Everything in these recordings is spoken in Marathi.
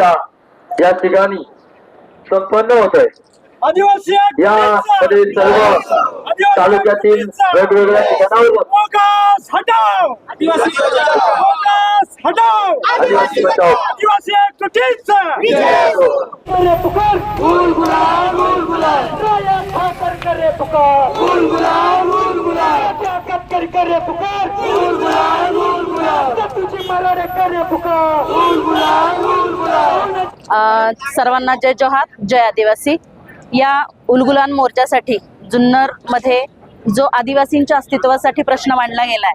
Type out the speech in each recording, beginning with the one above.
मोर्चा या ठिकाणी संपन्न होत आहे. आदिवासी यामध्ये सर्व तालुक्यातील वेगवेगळ्या ठिकाणावर आदिवासी बोगस हटाव आदिवासी बचाव आदिवासी एकजुटीच करे पुकार. गुल गुलाल गुल गुलाल राया ठाकर करे पुकार. पुकार पुकार सर्वांना जय जोहार जय आदिवासी. या उलगुलान मोर्चासाठी जुन्नरमध्ये जो आदिवासींच्या अस्तित्वासाठी प्रश्न मांडला गेलाय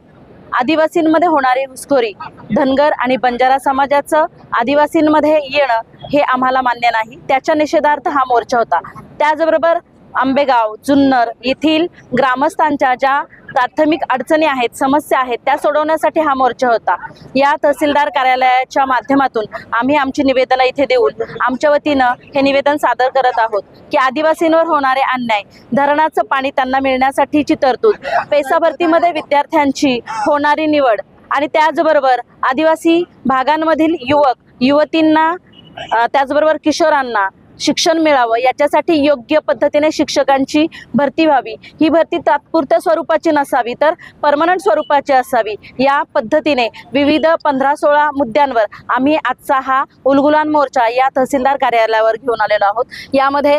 आदिवासींमध्ये होणारी घुसखोरी धनगर आणि बंजारा समाजाचं आदिवासींमध्ये येणं हे आम्हाला मान्य नाही. त्याच्या निषेधार्थ हा मोर्चा होता. त्याचबरोबर आंबेगाव जुन्नर येथील ग्रामस्थांच्या ज्या प्राथमिक अडचणी आहेत समस्या आहेत त्या सोडवण्यासाठी हा मोर्चा होता. या तहसीलदार कार्यालयाच्या माध्यमातून आम्ही आमची निवेदनं इथे देऊन आमच्या वतीनं हे निवेदन सादर करत आहोत की आदिवासींवर होणारे अन्याय धरणाचं पाणी त्यांना मिळण्यासाठीची तरतूद पेसाभरतीमध्ये विद्यार्थ्यांची होणारी निवड आणि त्याचबरोबर आदिवासी भागांमधील युवक युवतींना त्याचबरोबर किशोरांना शिक्षण मिळावं याच्यासाठी योग्य पद्धतीने शिक्षकांची भरती व्हावी. ही भरती तात्पुरत्या स्वरूपाची नसावी तर परमनंट स्वरूपाची असावी. या पद्धतीने विविध पंधरा सोळा मुद्द्यांवर आम्ही आजचा हा उलगुलान मोर्चा या तहसीलदार कार्यालयावर घेऊन आलेलो आहोत. यामध्ये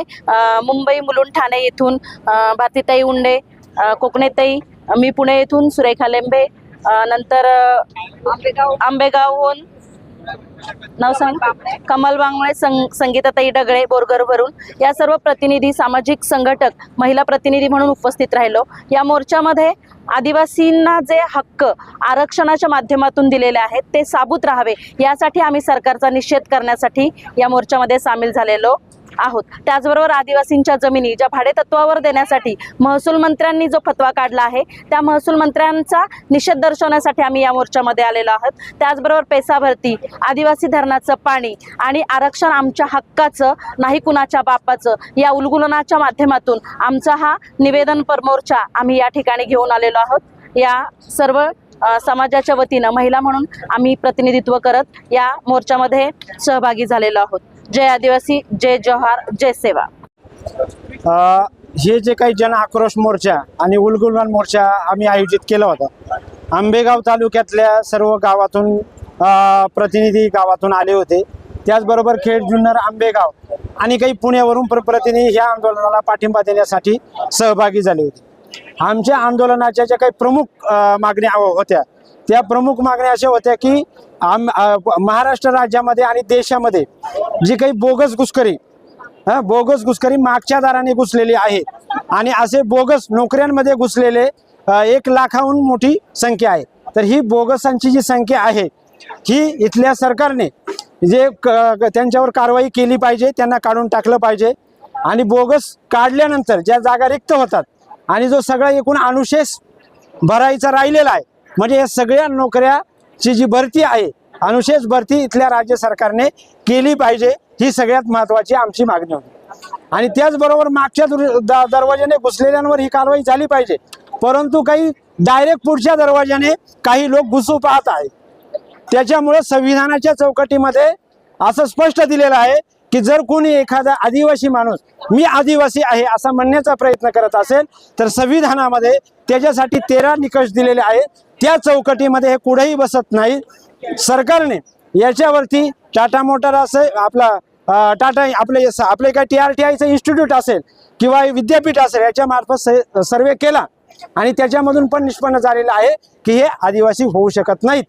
मुंबई मुलुंड ठाणे येथून भारतीताई उंडे कोकणेताई मी पुणे येथून सुरेखा लेंबे नंतर आंबेगाव आंबेगावहून नाव सांग. कमल बांगळे संग संगीताताई डगळे बोरगर भरून या सर्व प्रतिनिधी सामाजिक संघटक महिला प्रतिनिधी म्हणून उपस्थित राहिलो. या मोर्चामध्ये आदिवासींना जे हक्क आरक्षणाच्या माध्यमातून दिलेले आहेत ते साबूत राहावे यासाठी आम्ही सरकारचा निषेध करण्यासाठी या मोर्चामध्ये सामील झालेलो. आहोत. त्याचबरोबर आदिवासींच्या जमिनी ज्या भाडेतत्वावर देण्यासाठी महसूल मंत्र्यांनी जो फतवा काढला आहे त्या महसूल मंत्र्यांचा निषेध दर्शवण्यासाठी आम्ही या मोर्चामध्ये आलेलो आहोत. त्याचबरोबर पैसा भरती आदिवासी धरणाचं पाणी आणि आरक्षण आमच्या हक्काचं नाही कुणाच्या बापाचं या उलगुलनाच्या माध्यमातून आमचा हा निवेदनपर मोर्चा आम्ही या ठिकाणी घेऊन आलेलो आहोत. या सर्व समाजाच्या वतीनं महिला म्हणून आम्ही प्रतिनिधित्व करत या मोर्चामध्ये सहभागी झालेलो आहोत. जय आदिवासी जय जोहार जय सेवा. हे जे काही जन आक्रोश मोर्चा आणि उलगुलवान मोर्चा आम्ही आयोजित केला होता आंबेगाव तालुक्यातल्या सर्व गावातून प्रतिनिधी गावातून आले होते. त्याचबरोबर खेड जुन्नर आंबेगाव आणि काही पुण्यावरून प्र प्रतिनिधी ह्या आंदोलनाला पाठिंबा देण्यासाठी सहभागी झाले होते. आमच्या आंदोलनाच्या ज्या काही प्रमुख मागण्या हो-, होत्या त्या प्रमुख मागण्या अशा होत्या की आम महाराष्ट्र राज्यामध्ये आणि देशामध्ये जी काही बोगस घुसखोरी हा बोगस घुसखोरी मागच्या दाराने घुसलेली आहे. आणि असे बोगस नोकऱ्यांमध्ये घुसलेले एक लाखाहून मोठी संख्या आहे. तर ही बोगसांची जी संख्या आहे ही इथल्या सरकारने जे क- त्यांच्यावर कारवाई केली पाहिजे त्यांना काढून टाकलं पाहिजे. आणि बोगस काढल्यानंतर ज्या जागा रिक्त होतात आणि जो सगळा एकूण अनुशेष भरायचा राहिलेला आहे म्हणजे या सगळ्या नोकऱ्याची जी भरती आहे अनुशेष भरती इथल्या राज्य सरकारने केली पाहिजे. ही सगळ्यात महत्वाची आमची मागणी होती. आणि त्याचबरोबर मागच्या दरवाज्याने घुसलेल्यांवर ही कारवाई झाली पाहिजे. परंतु काही डायरेक्ट पुढच्या दरवाज्याने काही लोक घुसू पाहत आहेत. त्याच्यामुळे संविधानाच्या चौकटीमध्ये असं स्पष्ट दिलेलं आहे की जर कोणी एखादा आदिवासी माणूस मी आदिवासी आहे असा म्हणण्याचा प्रयत्न करत असेल तर संविधानामध्ये त्याच्यासाठी तेरा निकष दिलेले आहेत. त्या चौकटीमध्ये हे कुठेही बसत नाही. सरकारने याच्यावरती टाटा मोटर असेल आपला टाटा आपले आपले काय टी आर टी आयचं इन्स्टिट्यूट असेल किंवा विद्यापीठ असेल याच्या मार्फत सर्वे केला आणि त्याच्यामधून पण निष्पन्न झालेलं आहे की हे आदिवासी होऊ शकत नाहीत.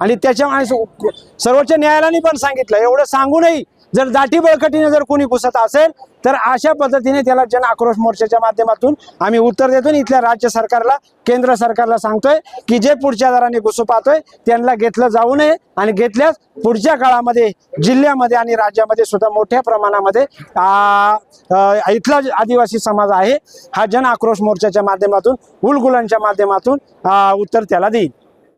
आणि त्याच्या सर्वोच्च न्यायालयाने पण सांगितलं एवढं सांगूनही जर दाटी बळकटीने जर कोणी घुसत असेल तर अशा पद्धतीने त्याला जन आक्रोश मोर्चाच्या माध्यमातून आम्ही उत्तर देतो आणि इथल्या राज्य सरकारला केंद्र सरकारला सांगतोय की जे पुढच्या दराने घुसू पाहतोय त्यांना घेतलं जाऊ नये आणि घेतल्यास पुढच्या काळामध्ये जिल्ह्यामध्ये आणि राज्यामध्ये सुद्धा मोठ्या प्रमाणामध्ये इथला आदिवासी समाज आहे हा जन आक्रोश मोर्चाच्या माध्यमातून उलगुलांच्या माध्यमातून उत्तर त्याला देईल.